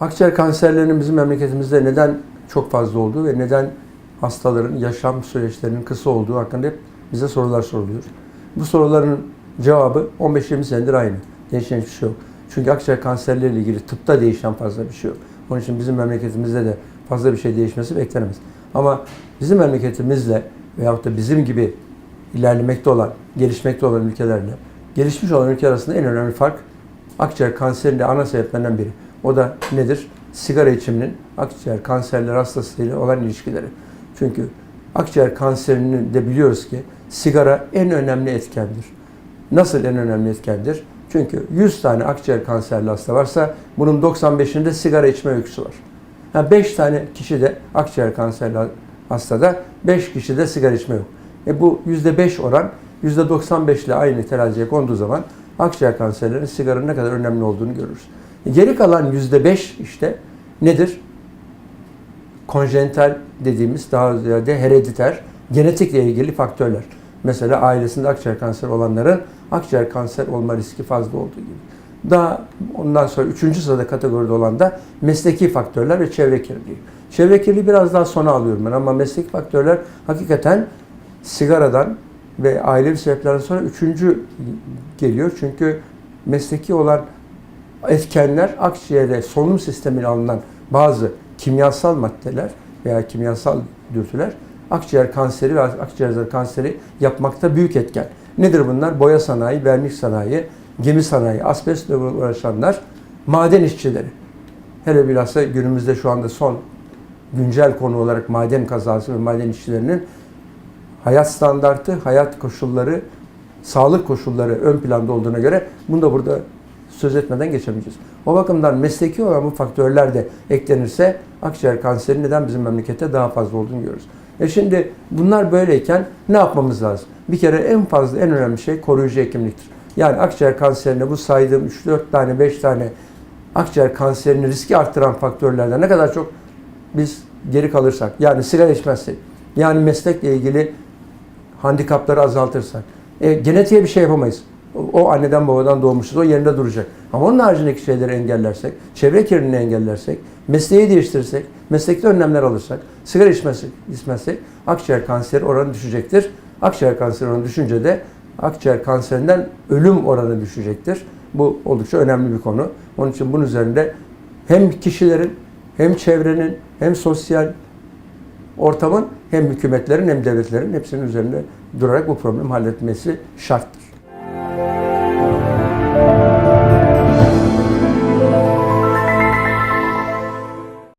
Akciğer kanserlerinin bizim memleketimizde neden çok fazla olduğu ve neden hastaların yaşam süreçlerinin kısa olduğu hakkında hep bize sorular soruluyor. Bu soruların cevabı 15-20 senedir aynı. Değişen hiçbir şey yok. Çünkü akciğer kanserleriyle ilgili tıpta değişen fazla bir şey yok. Onun için bizim memleketimizde de fazla bir şey değişmesi beklenemez. Ama bizim memleketimizle veyahut da bizim gibi ilerlemekte olan, gelişmekte olan ülkelerle gelişmiş olan ülke arasında en önemli fark akciğer kanserinin ana sebeplerinden biri. O da nedir? Sigara içiminin akciğer kanserleri hastasıyla olan ilişkileri. Çünkü akciğer kanserinin de biliyoruz ki sigara en önemli etkendir. Nasıl en önemli etkendir? Çünkü 100 tane akciğer kanserli hasta varsa bunun 95'inde sigara içme öyküsü var. Yani 5 tane kişi de akciğer kanserli hastada 5 kişi de sigara içme yok. E bu %5 oran %95 ile aynı teraziye konduğu zaman akciğer kanserlerinin sigaranın ne kadar önemli olduğunu görürüz. Geri kalan %5 işte nedir? Konjenital dediğimiz daha ziyade herediter, genetikle ilgili faktörler. Mesela ailesinde akciğer kanseri olanların akciğer kanser olma riski fazla olduğu gibi. Daha ondan sonra üçüncü sırada kategoride olan da mesleki faktörler ve çevre kirliliği. Çevre kirliliği biraz daha sona alıyorum ben ama mesleki faktörler hakikaten sigaradan ve ailevi sebeplerden sonra üçüncü geliyor. Çünkü mesleki olan etkenler akciğere solunum sistemine alınan bazı kimyasal maddeler veya kimyasal dürtüler akciğer kanseri ve akciğer kanseri yapmakta büyük etken. Nedir bunlar? Boya sanayi, vernik sanayi, gemi sanayi, asbestle uğraşanlar, maden işçileri. Hele bilhassa günümüzde şu anda son güncel konu olarak maden kazası ve maden işçilerinin hayat standartı, hayat koşulları, sağlık koşulları ön planda olduğuna göre bunu da burada söz etmeden geçemeyeceğiz. O bakımdan mesleki olan bu faktörler de eklenirse akciğer kanseri neden bizim memlekette daha fazla olduğunu görürüz. E şimdi bunlar böyleyken ne yapmamız lazım? Bir kere en fazla en önemli şey koruyucu hekimliktir. Yani akciğer kanserine bu saydığım 3-4 tane 5 tane akciğer kanserini riski arttıran faktörlerden ne kadar çok biz geri kalırsak yani sigara içmezsek yani meslekle ilgili handikapları azaltırsak e, genetiğe bir şey yapamayız. O, anneden babadan doğmuşuz. O yerinde duracak. Ama onun haricindeki şeyleri engellersek, çevre kirliliğini engellersek, mesleği değiştirirsek, meslekte önlemler alırsak, sigara içmezsek, içmezsek akciğer kanseri oranı düşecektir. Akciğer kanseri oranı düşünce de akciğer kanserinden ölüm oranı düşecektir. Bu oldukça önemli bir konu. Onun için bunun üzerinde hem kişilerin hem çevrenin hem sosyal ortamın hem hükümetlerin hem devletlerin hepsinin üzerinde durarak bu problemi halletmesi şart.